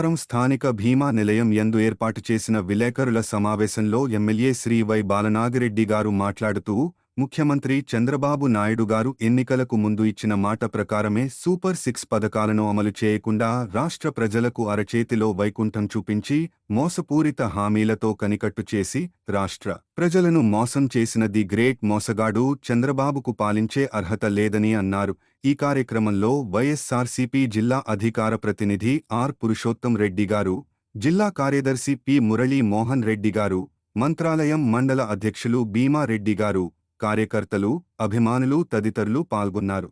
బుధవారం స్థానిక భీమా నిలయం ఎందు ఏర్పాటు చేసిన విలేకరుల సమావేశంలో ఎమ్మెల్యే శ్రీ వై బాలనాగిరెడ్డి గారు మాట్లాడుతూ ముఖ్యమంత్రి చంద్రబాబు నాయుడు గారు ఎన్నికలకు ముందు ఇచ్చిన మాట ప్రకారమే సూపర్ సిక్స్ పథకాలను అమలు చేయకుండా రాష్ట్ర ప్రజలకు అరచేతిలో వైకుంఠం చూపించి మోసపూరిత హామీలతో కనికట్టు చేసి రాష్ట్ర ప్రజలను మోసం చేసిన ది గ్రేట్ మోసగాడు చంద్రబాబుకు పాలించే అర్హత లేదని అన్నారు. ఈ కార్యక్రమంలో వైఎస్సార్సీపీ జిల్లా అధికార ప్రతినిధి ఆర్ పురుషోత్తం రెడ్డి గారు జిల్లా కార్యదర్శి పి మురళీ మోహన్ రెడ్డి గారు మంత్రాలయం మండల అధ్యక్షులు భీమా రెడ్డి గారు కార్యకర్తలు అభిమానులు తదితరులు పాల్గొన్నారు.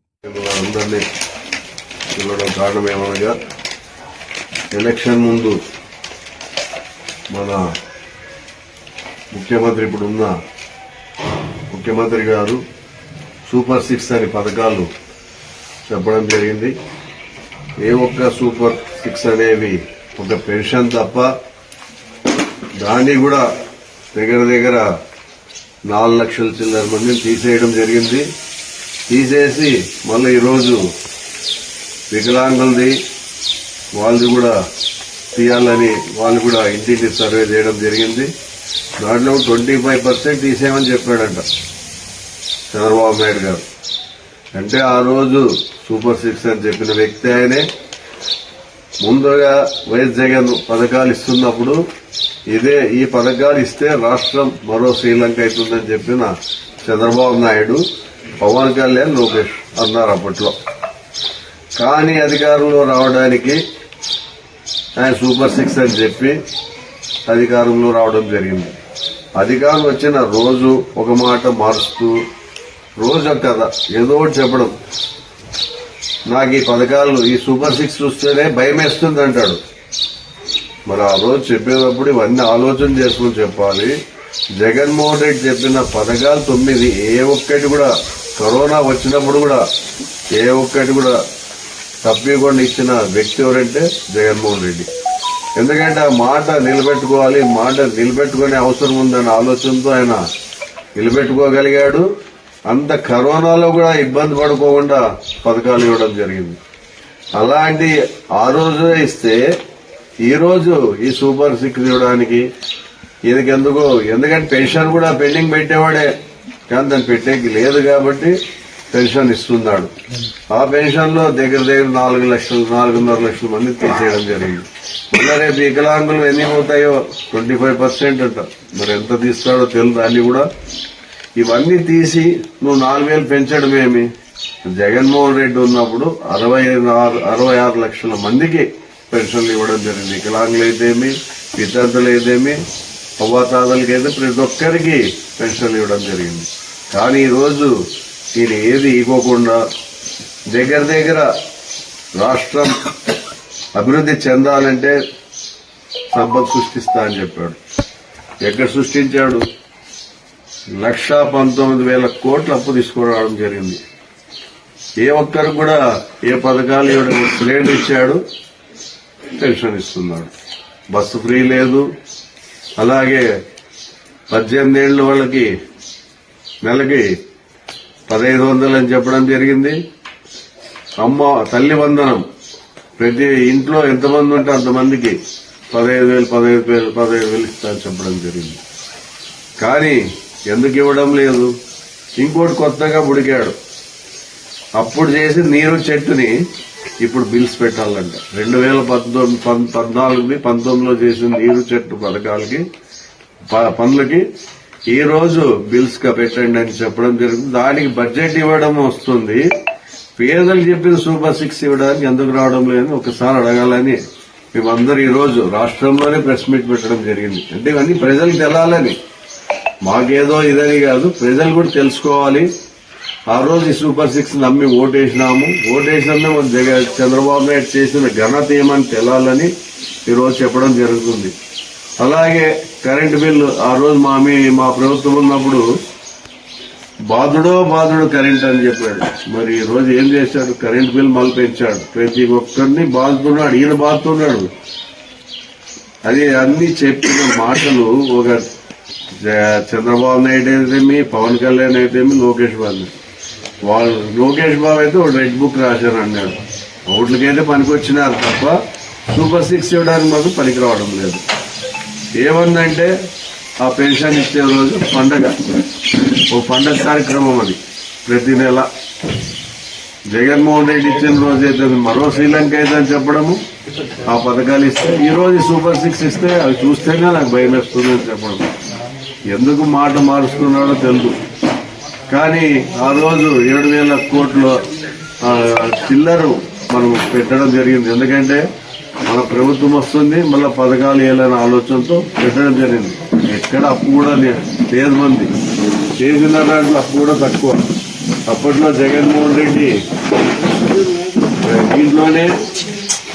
ఎలక్షన్ ముందు మన ముఖ్యమంత్రి ఇప్పుడున్న ముఖ్యమంత్రి గారు సూపర్ సిక్స్ అనే పథకాలు చెప్పడం జరిగింది. ఏ ఒక్క సూపర్ సిక్స్ అనేవి ఒక పెన్షన్ తప్ప దాన్ని కూడా దగ్గర దగ్గర నాలుగు లక్షల చిల్లర మందిని తీసేయడం జరిగింది. తీసేసి మళ్ళీ ఈరోజు వికలాంగులది వాళ్ళది కూడా తీయాలని వాళ్ళు కూడా ఇంటింటి సర్వే చేయడం జరిగింది. దాంట్లో ట్వంటీ ఫైవ్ పర్సెంట్ తీసేయమని చెప్పాడంట చంద్రబాబు నాయుడు గారు. అంటే ఆ రోజు సూపర్ సిక్స్ అని చెప్పిన వ్యక్తి ఆయనే. ముందుగా వైఎస్ జగన్ పథకాలు ఇస్తున్నప్పుడు ఇదే ఈ పథకాలు ఇస్తే రాష్ట్రం మరో శ్రీలంక అవుతుందని చెప్పిన చంద్రబాబు నాయుడు పవన్ కళ్యాణ్ లోకేష్ అన్నారు అప్పట్లో. కానీ అధికారంలో రావడానికి ఆయన సూపర్ సిక్స్ అని చెప్పి అధికారంలో రావడం జరిగింది. అధికారం వచ్చిన రోజు ఒక మాట మారుస్తూ రోజు ఒక కథ ఏదో ఒకటి చెప్పడం. నాకు ఈ పథకాలు ఈ సూపర్ సిక్స్ చూస్తేనే భయం వేస్తుంది అంటాడు. మరి ఆ రోజు చెప్పేటప్పుడు ఇవన్నీ ఆలోచన చేసుకుని చెప్పాలి. జగన్మోహన్ రెడ్డి చెప్పిన పథకాలు తొమ్మిది ఏ ఒక్కటి కూడా కరోనా వచ్చినప్పుడు కూడా ఏ ఒక్కటి కూడా తప్పికుండా ఇచ్చిన వ్యక్తి ఎవరంటే జగన్మోహన్ రెడ్డి. ఎందుకంటే ఆ మాట నిలబెట్టుకోవాలి మాట నిలబెట్టుకునే అవసరం ఉందనే ఆలోచనతో ఆయన నిలబెట్టుకోగలిగాడు. అంత కరోనాలో కూడా ఇబ్బంది పడుకోకుండా పథకాలు ఇవ్వడం జరిగింది. అలాంటి ఆ రోజు ఇస్తే ఈరోజు ఈ సూపర్ సిక్స్ ఇవ్వడానికి ఈయనకి ఎందుకంటే పెన్షన్ కూడా పెండింగ్ పెట్టేవాడే కానీ దాన్ని పెట్టేకి లేదు కాబట్టి పెన్షన్ ఇస్తున్నాడు. ఆ పెన్షన్లో దగ్గర దగ్గర నాలుగు లక్షలు నాలుగున్నర లక్షల మంది తీసేయడం జరిగింది. మళ్ళీ రేపు వికలాంగులు ఎన్ని పోతాయో ట్వంటీ ఫైవ్ పర్సెంట్ అంట. మరి ఎంత తీస్తాడో తెలియదు అన్ని కూడా ఇవన్నీ తీసి నువ్వు నాలుగు వేలు పెంచడం ఏమి? జగన్మోహన్ రెడ్డి ఉన్నప్పుడు అరవై ఆరు అరవై ఆరు లక్షల మందికి పెన్షన్లు ఇవ్వడం జరిగింది. వికలాంగులు అయితేమి విద్యార్థులు అయితేమి అవ్వాతాతలకి అయితే ప్రతి ఒక్కరికి పెన్షన్లు ఇవ్వడం జరిగింది. కానీ ఈరోజు ఈయన ఏది ఇవ్వకుండా దగ్గర దగ్గర రాష్ట్రం అభివృద్ధి చెందాలంటే సంపద సృష్టిస్తా అని చెప్పాడు. ఎక్కడ సృష్టించాడు? లక్ష పంతొమ్మిది వేల కోట్ల అప్పు తీసుకురావడం జరిగింది. ఏ ఒక్కరికి కూడా ఏ పథకాలు ఇవ్వడం ప్లేట్ ఇచ్చాడు. పెన్షన్ ఇస్తున్నాడు. బస్సు ఫ్రీ లేదు. అలాగే పద్దెనిమిది ఏళ్ళ వాళ్ళకి నెలకి పదహైదు వందలు అని చెప్పడం జరిగింది. అమ్మ తల్లి వందనం. ప్రతి ఇంట్లో ఎంతమంది ఉంటే అంతమందికి పదహైదు వేలు పదహైదు వేలు పదహైదు వేలు ఇస్తా అని చెప్పడం జరిగింది. కానీ ఎందుకు ఇవ్వడం లేదు? ఇంకోటి కొత్తగా ఉడికాడు అప్పుడు చేసి నీరు చెట్టుని ఇప్పుడు బిల్స్ పెట్టాలంట. రెండు వేల పంతొమ్మిది పద్నాలుగుని పంతొమ్మిదిలో చేసిన నీరు చెట్టు పథకాలకి ప- పనులకి ఈ రోజు బిల్స్గా పెట్టండి అని చెప్పడం జరుగుతుంది. దానికి బడ్జెట్ ఇవ్వడం వస్తుంది. పేదలు చెప్పిన సూపర్ సిక్స్ ఇవ్వడానికి ఎందుకు రావడం లేదని ఒకసారి అడగాలని మేమందరూ ఈ రోజు రాష్ట్రంలోనే ప్రెస్ మీట్ పెట్టడం జరిగింది. అంటే ఇవన్నీ ప్రజలకు తెలాలని. మాకేదో ఇదని కాదు ప్రజలు కూడా తెలుసుకోవాలి. ఆ రోజు ఈ సూపర్ సిక్స్ నమ్మి ఓటేసినాము. ఓటేసినా మన జగ చంద్రబాబు నాయుడు చేసిన ఘనత ఏమని తెలాలని ఈరోజు చెప్పడం జరుగుతుంది. అలాగే కరెంటు బిల్లు ఆ రోజు మా మీ మా ప్రభుత్వం ఉన్నప్పుడు బాధుడో బాధుడు కరెంట్ అని చెప్పాడు. మరి ఈ రోజు ఏం చేశాడు? కరెంట్ బిల్ మళ్ళీ పెంచాడు. ప్రతి ఒక్కరిని బాధుతున్నాడు ఈయన బాధుతున్నాడు అది అన్ని చెప్పిన మాటలు ఒక చంద్రబాబు నాయుడు అయితేమి పవన్ కళ్యాణ్ అయితేమి లోకేష్ బాబు. వాళ్ళు లోకేష్ బాబు అయితే ఒక రెడ్ బుక్ రాశారు అన్నాడు ఓట్లకైతే పనికొచ్చినారు తప్ప సూపర్ సిక్స్ ఇవ్వడానికి మాకు పనికి రావడం లేదు. ఏముందంటే ఆ పెన్షన్ ఇచ్చే రోజు పండగ. ఓ పండగ కార్యక్రమం అది ప్రతి నెల. జగన్మోహన్ రెడ్డి ఇచ్చిన రోజు అయితే మరో శ్రీలంక అయితే అని చెప్పడము ఆ పథకాలు ఇస్తే ఈరోజు సూపర్ సిక్స్ ఇస్తే అవి చూస్తేనే నాకు భయం వేస్తుంది అని చెప్పడం ఎందుకు మాట మార్చుకున్నాడో తెలుసు కానీ ఆ రోజు ఏడు వేల కోట్లు చిల్లరు మనం పెట్టడం జరిగింది. ఎందుకంటే మన ప్రభుత్వం వస్తుంది మళ్ళీ పథకాలు వేయాలనే ఆలోచనతో పెట్టడం జరిగింది. ఎక్కడ అప్పు కూడా లేదు మంది. చేసిన దాంట్లో అప్పు కూడా తక్కువ. అప్పట్లో జగన్మోహన్ రెడ్డి దీంట్లోనే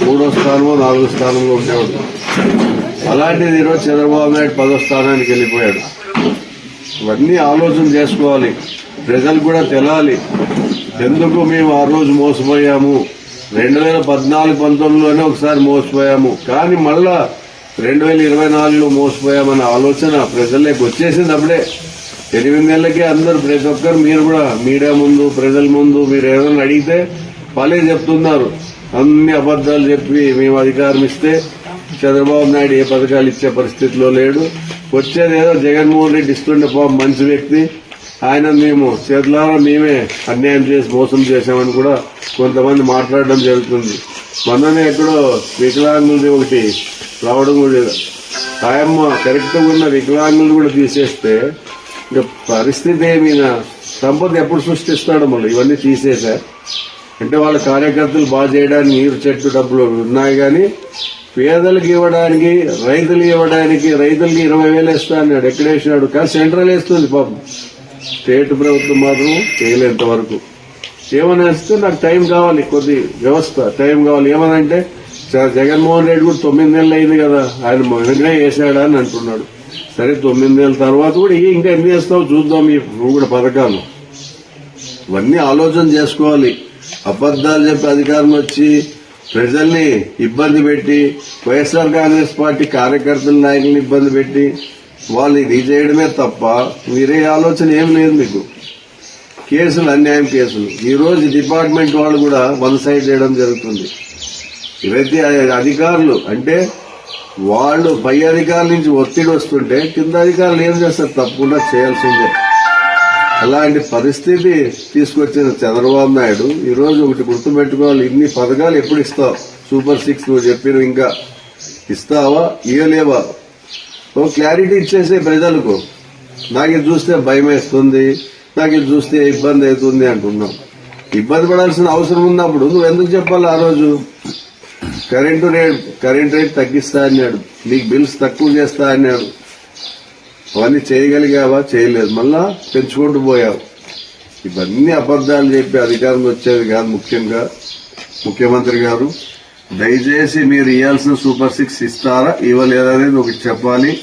మూడో స్థానమో నాలుగో స్థానంలో ఉండేవాడు. అలాంటిది ఈరోజు చంద్రబాబు నాయుడు పదో స్థానానికి వెళ్ళిపోయాడు. ఇవన్నీ ఆలోచన చేసుకోవాలి. ప్రజలు కూడా తెలాలి. ఎందుకు మేము ఆ రోజు మోసపోయాము? రెండు వేల పద్నాలుగు పంతొమ్మిదిలోనే ఒకసారి మోసపోయాము. కానీ మళ్ళా రెండు వేల ఇరవై నాలుగులో మోసపోయామన్న ఆలోచన ప్రజల్లోకి వచ్చేసింది అప్పుడే. ఎనిమిది నెలలకే అందరు ప్రతి ఒక్కరు మీరు కూడా మీడియా ముందు ప్రజల ముందు మీరు ఏదైనా అడిగితే వాళ్ళే చెప్తున్నారు. అన్ని అబద్దాలు చెప్పి మేము అధికారం ఇస్తే చంద్రబాబు నాయుడు ఏ పథకాలు ఇచ్చే పరిస్థితిలో లేడు. వచ్చేది ఏదో జగన్మోహన్ రెడ్డి ఇస్తుండే పాపం మంచి వ్యక్తి. ఆయన మేము చేతులారా మేమే అన్యాయం చేసి మోసం చేశామని కూడా కొంతమంది మాట్లాడడం జరుగుతుంది. మొన్ననే ఎక్కడో వికలాంగులది ఒకటి రావడం కూడా లేదు. ఆయమ్మ కరెక్ట్గా ఉన్న వికలాంగులు కూడా తీసేస్తే ఇంకా పరిస్థితి ఏమైనా సంపద ఎప్పుడు సృష్టిస్తాడు మళ్ళీ ఇవన్నీ తీసేశారు అంటే వాళ్ళ కార్యకర్తలు బాగా చేయడానికి నీరు చెట్టు డబ్బులు ఉన్నాయి కానీ పేదలకు ఇవ్వడానికి రైతులు ఇవ్వడానికి రైతులకి ఇరవై వేలు వేస్తా అన్నాడు ఎక్కడ వేసినాడు? కానీ సెంట్రల్ వేస్తుంది పాపం. స్టేట్ ప్రభుత్వం మాత్రం చేయలేంత వరకు ఏమని వేస్తే నాకు టైం కావాలి కొద్ది వ్యవస్థ టైం కావాలి. ఏమనంటే జగన్మోహన్ రెడ్డి కూడా తొమ్మిది నెలలు అయింది కదా ఆయన వెంటనే వేసాడా అని అంటున్నాడు. సరే తొమ్మిది నెలల తర్వాత కూడా ఇంకా ఎన్ని చేస్తావు చూద్దాం ఈ నువ్వు కూడా పథకాలు. ఇవన్నీ ఆలోచన చేసుకోవాలి. అబద్దాలు చెప్పి అధికారం వచ్చి ప్రజల్ని ఇబ్బంది పెట్టి వైఎస్ఆర్ కాంగ్రెస్ పార్టీ కార్యకర్తల నాయకులను ఇబ్బంది పెట్టి వాళ్ళు ఇది చేయడమే తప్ప మీరే ఆలోచన ఏం లేదు మీకు. కేసులు అన్యాయం కేసులు. ఈరోజు డిపార్ట్మెంట్ వాళ్ళు కూడా వన్ సైడ్ చేయడం జరుగుతుంది. ఇవైతే అధికారులు అంటే వాళ్ళు పై అధికారుల నుంచి ఒత్తిడి వస్తుంటే కింద అధికారులు ఏం చేస్తారు? తప్పకుండా చేయాల్సిందే. అలాంటి పరిస్థితి తీసుకొచ్చిన చంద్రబాబు నాయుడు ఈ రోజు ఒకటి గుర్తుపెట్టుకోవాలి ఇన్ని పథకాలు ఎప్పుడు ఇస్తావు? సూపర్ సిక్స్ నువ్వు చెప్పిన ఇంకా ఇస్తావా? ఇయ్యలేవా? ఓ క్లారిటీ ఇచ్చేసే ప్రజలకు నాకు ఇది చూస్తే భయం వేస్తుంది నాకు ఇది చూస్తే ఇబ్బంది అవుతుంది అంటున్నావు ఇబ్బంది పడాల్సిన అవసరం ఉన్నప్పుడు నువ్వు ఎందుకు చెప్పాలి ఆ రోజు? కరెంటు రేట్ కరెంట్ రేట్ తగ్గిస్తా అన్నాడు నీకు బిల్స్ తక్కువ చేస్తా అన్నాడు. అవన్నీ చేయగలిగావా? చేయలేదు. మళ్ళా పెంచుకుంటూ పోయావు. ఇవన్నీ అబద్దాలు చెప్పి అధికారం వచ్చేది కాదు ముఖ్యంగా ముఖ్యమంత్రి గారు. దయచేసి మీరు ఇవ్వాల్సిన సూపర్ సిక్స్ ఇస్తారా? ఇవ్వలేదనేది ఒకటి చెప్పాలి.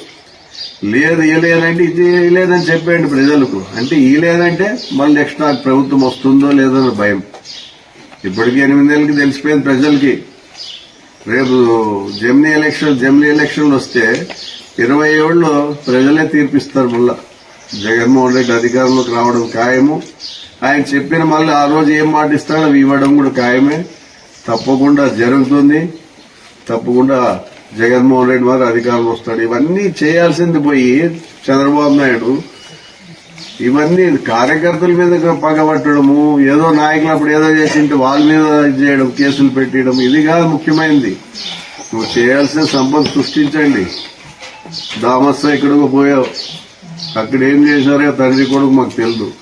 లేదు ఇవ్వలేదంటే ఇది ఇవ్వలేదని చెప్పేయండి ప్రజలకు. అంటే ఇవ్వలేదంటే మళ్ళీ నెక్స్ట్ నాకు ప్రభుత్వం వస్తుందో లేదో భయం. ఇప్పటికీ ఎనిమిది నెలలకి తెలిసిపోయింది ప్రజలకి. రేపు జమినీ ఎలక్షన్ జమినీ ఎలక్షన్లు వస్తే ఇరవై ఏళ్ళు ప్రజలే తీర్పిస్తారు మళ్ళా. జగన్మోహన్ రెడ్డి అధికారంలోకి రావడం ఖాయము. ఆయన చెప్పిన మళ్ళీ ఆ రోజు ఏం మాట ఇస్తాడో అవి ఇవ్వడం కూడా ఖాయమే. తప్పకుండా జరుగుతుంది. తప్పకుండా జగన్మోహన్ రెడ్డి వారు అధికారం వస్తాడు. ఇవన్నీ చేయాల్సింది పోయి చంద్రబాబు నాయుడు. ఇవన్నీ కార్యకర్తల మీద పగబట్టడము ఏదో నాయకులు అప్పుడు ఏదో చేసింటే వాళ్ళ మీద ఇది చేయడం కేసులు పెట్టడం ఇది కాదు ముఖ్యమైనది నువ్వు చేయాల్సిన సంపద సృష్టించండి. దామస్స ఎక్కడికో పోయావు. అక్కడ ఏం చేశారో తండ్రి కొడుకు మాకు తెలియదు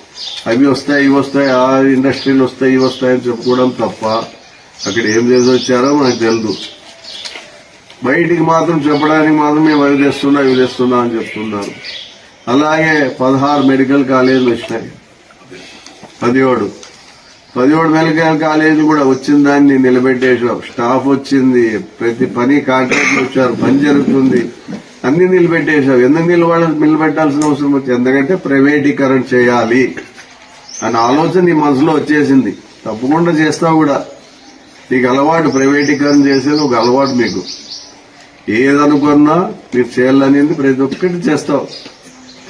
అవి వస్తాయి ఇవి వస్తాయి ఆ ఇండస్ట్రీలు వస్తాయి ఇవి వస్తాయని చెప్పుకోవడం తప్ప అక్కడ ఏం చేసి వచ్చారో మనకు తెలియదు బయటికి మాత్రం చెప్పడానికి మాత్రం మేము అవి తెస్తున్నా ఇవి తెస్తున్నా అని చెప్తున్నారు. అలాగే పదహారు మెడికల్ కాలేజీలు వచ్చినాయి. పదిహేడు. పదిహేడు మెడికల్ కాలేజీ కూడా వచ్చిన దాన్ని నిలబెట్టేసాం స్టాఫ్ వచ్చింది ప్రతి పని కాంట్రాక్ట్లు వచ్చారు పని జరుగుతుంది. అన్ని నిలబెట్టేశావు. ఎందుకు నిలబడ నిలబెట్టాల్సిన అవసరం వచ్చింది? ఎందుకంటే ప్రైవేటీకరణ చేయాలి అనే ఆలోచన నీ మనసులో వచ్చేసింది. తప్పకుండా చేస్తావు కూడా. నీకు అలవాటు ప్రైవేటీకరణ చేసేది ఒక అలవాటు మీకు. ఏదనుకున్నా మీరు చేయాలనేది ప్రతి ఒక్కటి చేస్తావు.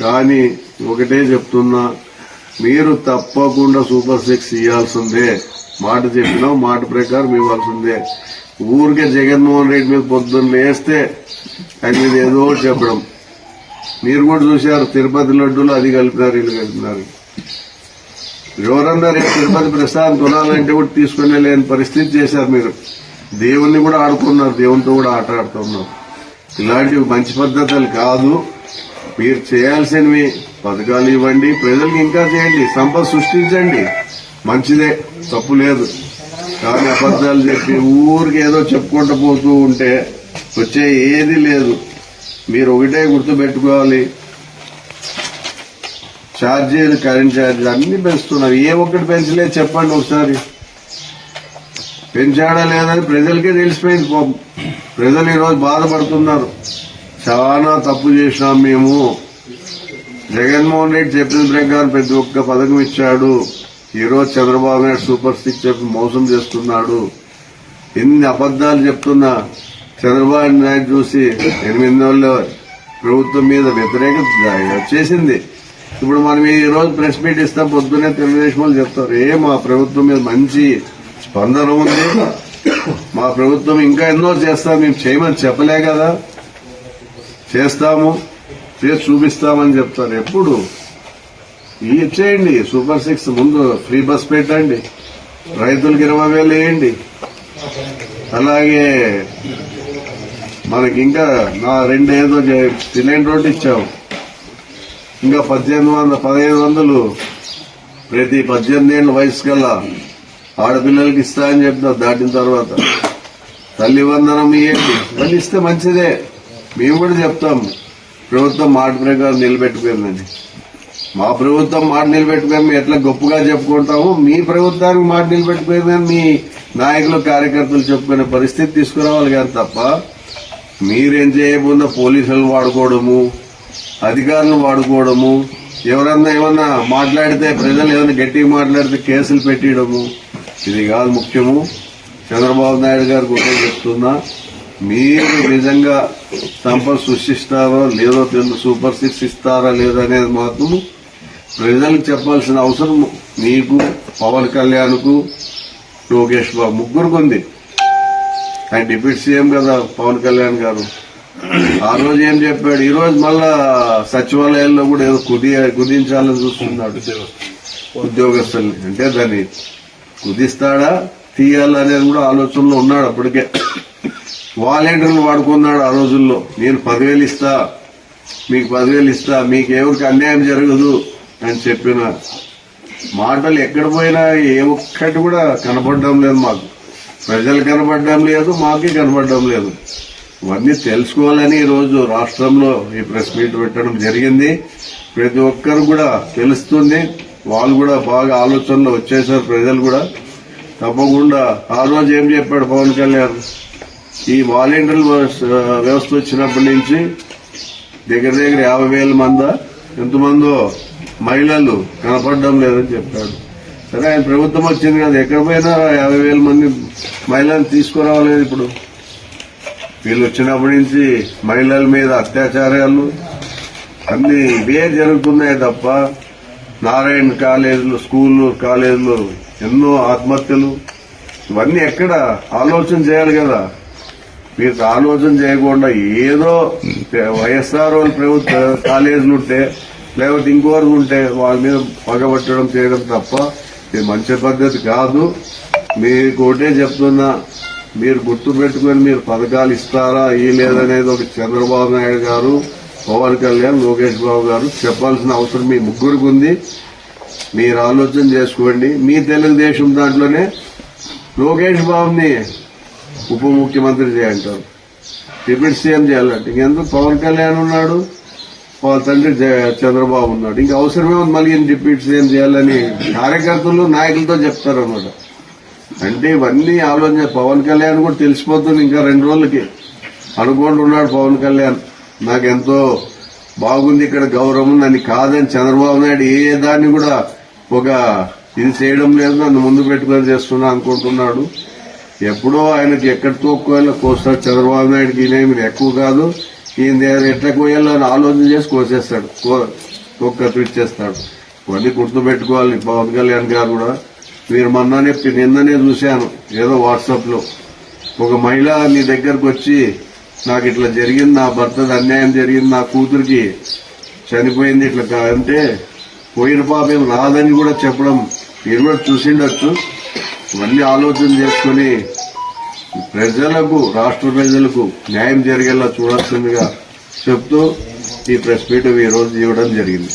కానీ ఒకటే చెప్తున్నా మీరు తప్పకుండా సూపర్ సిక్స్ ఇవ్వాల్సిందే. మాట చెప్పినావు మాట ప్రకారం ఇవ్వాల్సిందే. ఊరికే జగన్మోహన్ రెడ్డి మీద పొద్దున్న లేస్తే ఆయన మీద ఏదో ఒకటి చెప్పడం. మీరు కూడా చూశారు తిరుపతి లడ్డూలు అది కలిపినారు వీళ్ళు కలిపినారు ఎవరన్నా రేపు తిరుపతి ప్రసాదం కొనాలంటే కూడా తీసుకునే లేని పరిస్థితి చేశారు మీరు. దేవుణ్ణి కూడా ఆడుకున్నారు దేవునితో కూడా ఆట ఆడుతున్నారు. ఇలాంటివి మంచి పద్ధతులు కాదు. మీరు చేయాల్సినవి పథకాలు ఇవ్వండి ప్రజలకు ఇంకా చేయండి సంపద సృష్టించండి. మంచిదే తప్పు లేదు. కానీ అబద్ధాలు చెప్పి ఊరికి ఏదో చెప్పుకుంటూ పోతూ ఉంటే వచ్చే ఏది లేదు. మీరు ఒకటే గుర్తు పెట్టుకోవాలి ఛార్జీలు కరెంట్ ఛార్జీలు అన్ని పెంచుతున్నారు. ఏ ఒక్కటి పెంచలేదు చెప్పండి ఒకసారి. పెంచాడా లేదని ప్రజలకే తెలిసిపోయింది పాపం. ప్రజలు ఈరోజు బాధపడుతున్నారు. చాలా తప్పు చేసినాం మేము. జగన్మోహన్ రెడ్డి చెప్పిన ప్రకారం ప్రతి ఒక్క పథకం ఇచ్చాడు. ఈరోజు చంద్రబాబు నాయుడు సూపర్ సిక్స్ చెప్పి మోసం చేస్తున్నాడు. ఎన్ని అబద్దాలు చెప్తున్నా. చంద్రబాబు నాయుడు చూసి ఎనిమిది నెలల్లో ప్రభుత్వం మీద వ్యతిరేకత వచ్చేసింది ఇప్పుడు మనం ఈ రోజు ప్రెస్ మీట్ ఇస్తాం పొద్దున్నే తెలుగుదేశం వాళ్ళు చెప్తారు ఏ మా ప్రభుత్వం మీద మంచి స్పందన ఉంది? మా ప్రభుత్వం ఇంకా ఎన్నో చేస్తాం మేము చేయమని చెప్పలే కదా. చేస్తాము చేసి చూపిస్తామని చెప్తారు. ఎప్పుడు? ఈ చేయండి సూపర్ సిక్స్ ముందు ఫ్రీ బస్ పెట్టండి రైతులకు ఇరవై వేలు వేయండి. అలాగే మనకి ఇంకా నా రెండు ఏదో చే- సిలిండర్ ఒకటి ఇచ్చావు. ఇంకా పద్దెనిమిది వందల పదిహేను వందలు ప్రతి పద్దెనిమిది ఏళ్ళ వయసు కల్లా ఆడపిల్లలకి ఇస్తా అని దాటిన తర్వాత. తల్లి వందనం ఇవ్వండి మళ్ళీ ఇస్తే మంచిదే. మేము కూడా చెప్తాం. ప్రభుత్వం మాట ప్రకారం నిలబెట్టుకుందని మా ప్రభుత్వం మాట నిలబెట్టుకుని ఎట్లా గొప్పగా చెప్పుకుంటాము మీ ప్రభుత్వానికి మాట నిలబెట్టుకుని మీ నాయకులు కార్యకర్తలు చెప్పుకునే పరిస్థితి తీసుకురావాలి కానీ తప్ప మీరేం చేయకుండా పోలీసులు వాడుకోవడము అధికారులను వాడుకోవడము ఎవరన్నా ఏమన్నా మాట్లాడితే ప్రజలు ఏమైనా గట్టిగా మాట్లాడితే కేసులు పెట్టడము ఇది కాదు ముఖ్యము. చంద్రబాబు నాయుడు గారు కూడా చెప్తున్నా మీరు నిజంగా సంపద సృష్టిస్తారో లేదో తెలుసు సూపర్ సిక్స్ ఇస్తారా లేదో అనేది మాత్రం ప్రజలకు చెప్పాల్సిన అవసరం నీకు పవన్ కళ్యాణ్కు లోకేష్ బాబు ముగ్గురికి ఉంది. ఆయన డిప్యూటీ సీఎం కదా పవన్ కళ్యాణ్ గారు. ఆ రోజు ఏం చెప్పాడు? ఈ రోజు మళ్ళా సచివాలయాల్లో కూడా ఏదో కుది కుదించాలని చూస్తున్నాడు ఉద్యోగస్తుల్ని. అంటే దాన్ని కుదిస్తాడా తీయాలనేది కూడా ఆలోచనలో ఉన్నాడు అప్పటికే. వాలంటీర్లు వాడుకున్నాడు ఆ రోజుల్లో. నేను పదివేలు ఇస్తా మీకు పదివేలు ఇస్తా మీకు ఎవరికి అన్యాయం జరగదు అని చెప్పిన మాటలు ఎక్కడ పోయినా ఏ ఒక్కటి కూడా కనపడడం లేదు మాకు. ప్రజలు కనపడడం లేదు మాకే కనపడడం లేదు. ఇవన్నీ తెలుసుకోవాలని ఈ రోజు రాష్ట్రంలో ఈ ప్రెస్ మీట్ పెట్టడం జరిగింది. ప్రతి ఒక్కరు కూడా తెలుస్తుంది. వాళ్ళు కూడా బాగా ఆలోచనలో వచ్చేసారు ప్రజలు కూడా. తప్పకుండా ఆ రోజు ఏం చెప్పాడు పవన్ కళ్యాణ్? ఈ వాలంటీర్ వ్యవస్థ వచ్చినప్పటి నుంచి దగ్గర దగ్గర యాభై వేల మంద ఎంతమందో మహిళలు కనపడడం లేదని చెప్పాడు. సరే ఆయన ప్రభుత్వం వచ్చింది కదా ఎక్కడ పోయినా యాభై వేల మంది మహిళలు తీసుకురావలేదు ఇప్పుడు. వీళ్ళు వచ్చినప్పటి నుంచి మహిళల మీద అత్యాచారాలు అన్ని ఇవే జరుగుతున్నాయి తప్ప నారాయణ కాలేజీలు స్కూళ్ళు కాలేజీలు ఎన్నో ఆత్మహత్యలు ఇవన్నీ ఎక్కడ ఆలోచన చేయాలి కదా. మీరు ఆలోచన చేయకుండా ఏదో వైఎస్ఆర్ వాళ్ళ ప్రభుత్వ కాలేజీలు ఉంటే లేకపోతే ఇంకోరు ఉంటే వాళ్ళ మీద పగబట్టడం చేయడం తప్ప ఇది మంచి పద్ధతి కాదు. మీకు ఒకటే చెప్తున్నా మీరు గుర్తు పెట్టుకుని మీరు పథకాలు ఇస్తారా ఈ లేదనేది ఒక చంద్రబాబు నాయుడు గారు పవన్ కళ్యాణ్ లోకేష్ బాబు గారు చెప్పాల్సిన అవసరం మీ ముగ్గురికి ఉంది. మీరు ఆలోచన చేసుకోండి. మీ తెలుగుదేశం దాంట్లోనే లోకేష్ బాబుని ఉప ముఖ్యమంత్రి చేయంటారు. డిప్యూటీ సీఎం చేయాలంటే ఎందుకు పవన్ కళ్యాణ్ ఉన్నాడు? వాళ్ళ తండ్రి చంద్రబాబు ఉన్నాడు. ఇంకా అవసరమే ఉంది మళ్ళీ ఈయన ఏం చేయాలని కార్యకర్తలు నాయకులతో చెప్తారు అన్నమాట అంటే ఇవన్నీ ఆలోచన. పవన్ కళ్యాణ్ కూడా తెలిసిపోతుంది ఇంకా రెండు రోజులకి. అనుకోండి ఉన్నాడు పవన్ కళ్యాణ్. నాకెంతో బాగుంది ఇక్కడ గౌరవం నన్ను కాదని చంద్రబాబు నాయుడు ఏ దాన్ని కూడా ఒక ఇది చేయడం లేదు నన్ను ముందు పెట్టుకొని చేస్తున్నా అనుకుంటున్నాడు. ఎప్పుడో ఆయనకి ఎక్కడ తోక్కోవాలో కోస్తాడు చంద్రబాబు నాయుడుకి ఈయన ఎక్కువ కాదు. ఈయన ఎట్లా కోయాలో అని ఆలోచన చేసి కోసేస్తాడు. కో- తొక్క చేస్తాడు. ఇవన్నీ గుర్తుపెట్టుకోవాలి. పవన్ కళ్యాణ్ గారు కూడా. మీరు మొన్ననే నిన్ననే చూశాను ఏదో వాట్సాప్లో. ఒక మహిళ నీ దగ్గరకు వచ్చి నాకు ఇట్లా జరిగింది నా భర్తది అన్యాయం జరిగింది నా కూతురికి చనిపోయింది ఇట్లా కా- అంటే పోయిన పాపం రాదని కూడా చెప్పడం మీరు కూడా చూసిండొచ్చు. ఇవన్నీ ఆలోచన చేసుకుని ప్రజలకు రాష్ట్ర ప్రజలకు న్యాయం జరిగేలా చూడాల్సిందిగా చెప్తూ ఈ ప్రెస్ మీట్ ఈ రోజు ఇవ్వడం జరిగింది.